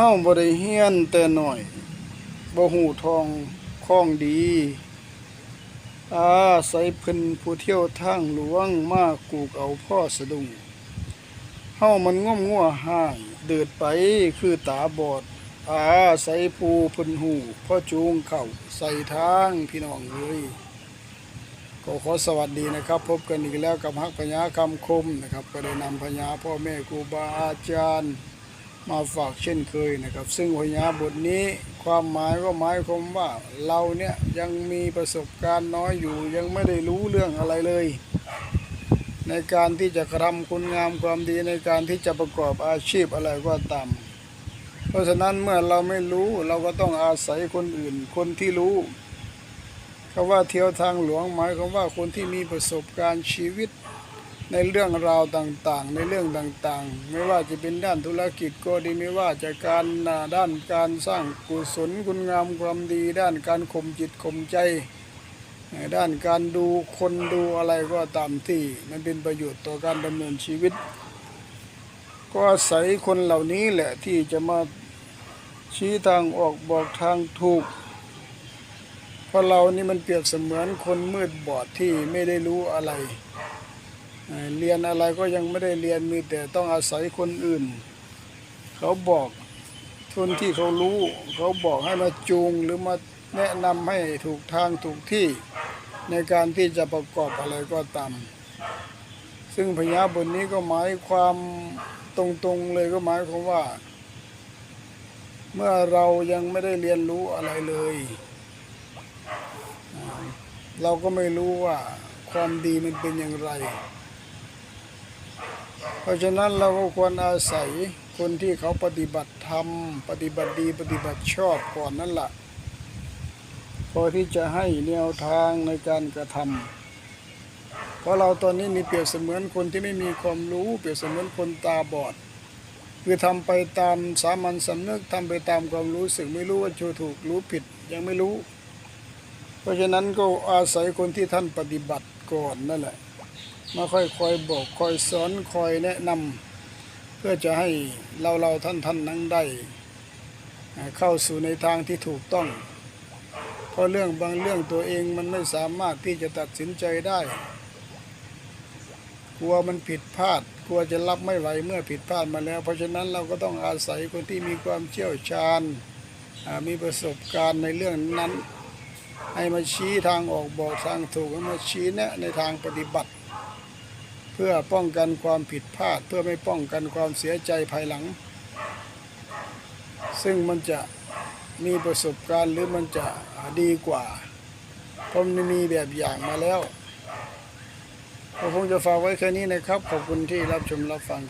เฮาบ่ได้เฮียนแต่หน้อยบ่ฮู้ทองคล้องดีอาศัยเพิ่นผู้เที่ยวทางหลวงมากูกเอาพ่อสะดุ้งเฮามันง่อมงัวห่างเดิดไปคือตาบอดอาศัยผู้เพิ่นหูพ่อจูงเข้าใส่ทางพี่น้องเอ้ยก็ขอสวัสดีนะครับ พบกันอีกแล้วกับฮักพญาคำคมนะครับ ก็ได้นำพญาพ่อแม่ครูบาอาจารย์ มาฝากเช่นเคยนะครับ ซึ่งพญาบทนี้ความหมายก็หมายความว่าเราเนี่ยยังมีประสบการณ์น้อยอยู่ยังไม่ได้รู้เรื่องอะไรเลย ในการที่จะกระทำคุณงามความดีในการที่จะประกอบอาชีพอะไรก็ตามเพราะฉะนั้นเมื่อเราไม่รู้เราก็ต้องอาศัยคนอื่น คนที่รู้คำว่าเที่ยวทางหลวงหมายความว่าคนที่มีประสบการณ์ชีวิต ในเรื่องราวต่างๆ ในเรื่องต่างๆ ไม่ว่าจะเป็นด้านธุรกิจก็ดีไม่ว่าจะการด้านการสร้างกุศลคุณงามความดี ด้านการข่มจิตข่มใจ ด้านการดูคนดูอะไรก็ตามที่ มันเป็นประโยชน์ต่อการดำเนินชีวิต ก็อาศัยคนเหล่านี้แหละที่จะมาชี้ทางออกบอกทางถูกเพราะเรานี่มันเปรียบเสมือนคนมืดบอดที่ไม่ได้รู้อะไร เรียนอะไรก็ยังไม่ได้เรียนมีแต่ต้องอาศัยคนอื่น เขาบอกทุนที่เขารู้ เขาบอกให้มาจูงหรือมาแนะนำให้ถูกทางถูกที่ในการที่จะประกอบอะไรก็ตามซึ่งพญาบทนี้ก็หมายความตรงๆเลยก็หมายความว่า เมื่อเรายังไม่ได้เรียนรู้อะไรเลย เราก็ไม่รู้ว่าความดีมันเป็นอย่างไร เพราะฉะนั้นเราก็ควรอาศัยคนที่เขาปฏิบัติธรรม ปฏิบัติดีปฏิบัติชอบก่อนนั่นแหละพอที่จะให้แนวทางในการกระทำเพราะเราตอนนี้นี่เปรียบเสมือนคนที่ไม่มีความรู้เปรียบเสมือนคนตาบอด คือทำไปตามสามัญสำนึกทำไปตามความรู้สึกไม่รู้ว่าชูถูกรู้ผิดยังไม่รู้ เพราะฉะนั้นก็อาศัยคนที่ท่านปฏิบัติก่อนนั่นแหละ มาค่อยคอยบอกคอยสอนคอยแนะนำเพื่อจะให้เราเราท่านท่านนั้นได้เข้าสู่ในทางที่ถูกต้อง เพราะเรื่องบางเรื่องตัวเองมันไม่สามารถที่จะตัดสินใจได้กลัวมันผิดพลาดกลัวจะรับไม่ไหวเมื่อผิดพลาดมาแล้ว เพราะฉะนั้นเราก็ต้องอาศัยคนที่มีความเชี่ยวชาญมีประสบการณ์ในเรื่องนั้น ให้มาชี้ทางออกบอกทางถูกให้มาชี้แนะในทางปฏิบัติ พื่อป้องกันความผิดพลาด เพื่อไม่ป้องกันความเสียใจภายหลัง ซึ่งมันจะมีประสบการณ์หรือมันจะดีกว่าผมมีแบบอย่างมาแล้วก็คงจะฝากไว้แค่นี้นะครับ ขอบคุณที่รับชมรับฟัง